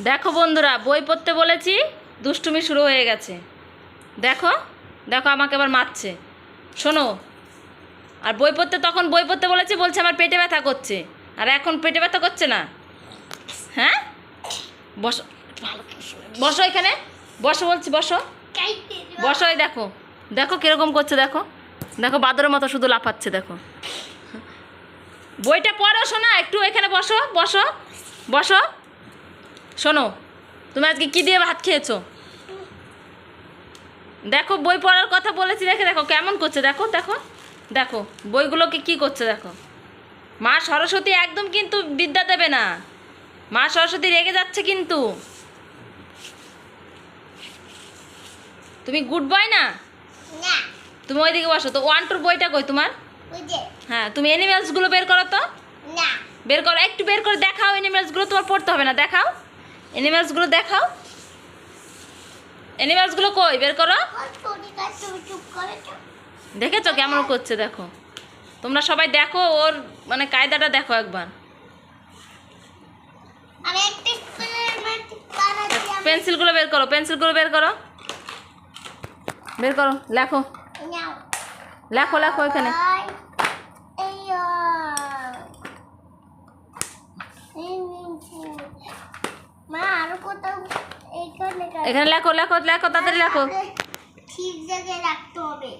দেখো বন্ধুরা, বই পড়তে বলেছি, দুষ্টুমি শুরু হয়ে গেছে। দেখো দেখো আমাকে আবার মারছে। শোনো, আর বই পড়তে, তখন বই পড়তে বলেছি, বলছে আমার পেটে ব্যথা করছে। আর এখন পেটে ব্যথা করছে না। হ্যাঁ? বসো। বসো এখানে। বসো বলছি, বসো। বসো দেখো। দেখো কীরকম করছে, দেখো। দেখো বাদরের মতো শুধু লাফাচ্ছে, দেখো। বইটা পড়ো, শোনা, একটু এখানে বসো বসো বসো। শোনো তুমি আজকে কি দিয়ে ভাত খেয়েছো? দেখো বই পড়ার কথা বলেছি দেখে দেখো কেমন করছে দেখো দেখো দেখো বইগুলোকে কি করছে দেখো। মা সরস্বতী একদম কিন্তু বিদ্যা দেবে না। মা সরস্বতী রেগে যাচ্ছে কিন্তু। তুমি গুড বয় না? তুমি ওইদিকে বসো তো ওয়ান টুর বইটা কই তোমার? হ্যাঁ তুমি অ্যানিমেলসগুলো বের করো তো। বের করো একটু বের করে দেখাও অ্যানিমেলসগুলো তোমার পড়তে হবে না দেখাও। অ্যানিমেলসগুলো দেখাও। অ্যানিমেলসগুলো কই? বের করো। দেখেছ কেমন করছে দেখো। তোমরা সবাই দেখো ওর মানে কায়দাটা দেখো একবার। পেন্সিলগুলো বের করো পেন্সিলগুলো বের করো। বের করো লেখো। লেখো লেখো এখানে আই, এই আ, এই নিচে। মা আরও কোথাও এইখানে কার- এখানে লেখো লেখো লেখো তাড়াতাড়ি লেখো। ঠিক জায়গায় রাখতে হবে।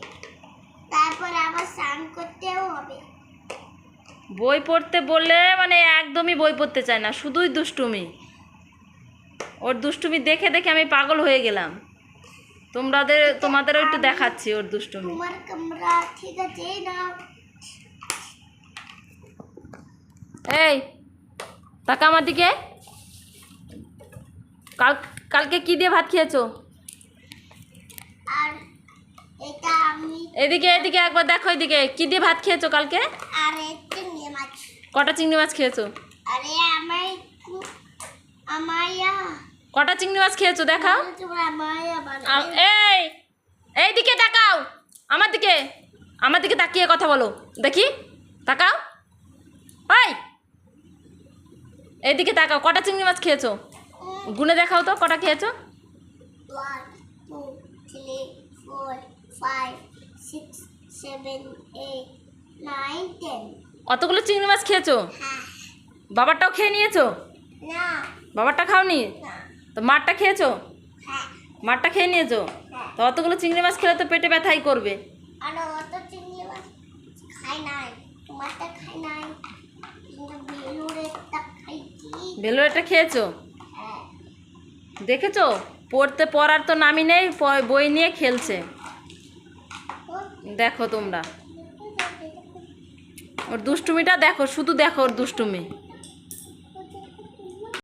তারপর আবার স্নান করতেও হবে। বই পড়তে বললে মানে একদমই বই পড়তে চায় না শুধুই দুষ্টুমি। ওর দুষ্টুমি দেখে দেখে আমি পাগল হয়ে গেলাম। তোমাদের তোমাদেরও একটু দেখাচ্ছি ওর দুষ্টুমি। তোমার কামরা ঠিক আছে নাও। এই আমার দিকে। কাল কালকে কি দিয়ে ভাত খেয়েছো? আর এদিকে এদিকে একবার দেখো এদিকে। কি দিয়ে ভাত খেয়েছো কালকে? কটা চিংড়ি মাছ খেয়েছো? কটা চিংড়ি মাছ খেয়েছো? দেখাও। এই এইদিকে তাকাও। আমার দিকে আমার দিকে তাকিয়ে কথা বলো। দেখি তাকাও। ওই এইদিকে তাকাও। কটা চিংড়ি মাছ খেয়েছো? গুনে দেখাও তো কটা খেয়েছো. অতগুলো চিংড়ি মাছ খেয়েছো? হ্যাঁ। বাবারটাও খেয়ে নিয়েছো? বাবারটা খাওনি? তো মারটা খেয়েছো? হ্যাঁ। মারটা খেয়ে নিয়েছো? হ্যাঁ। তো অতগুলো চিংড়ি মাছ খেলে তো পেটে ব্যথাই করবে। আর অত দেখেছ? পড়তে পড়ার তো নামই নেই বই নিয়ে খেলছে। দেখো তোমরা। ওর দুষ্টুমিটা দেখো, শুধু দেখো ওর দুষ্টুমি।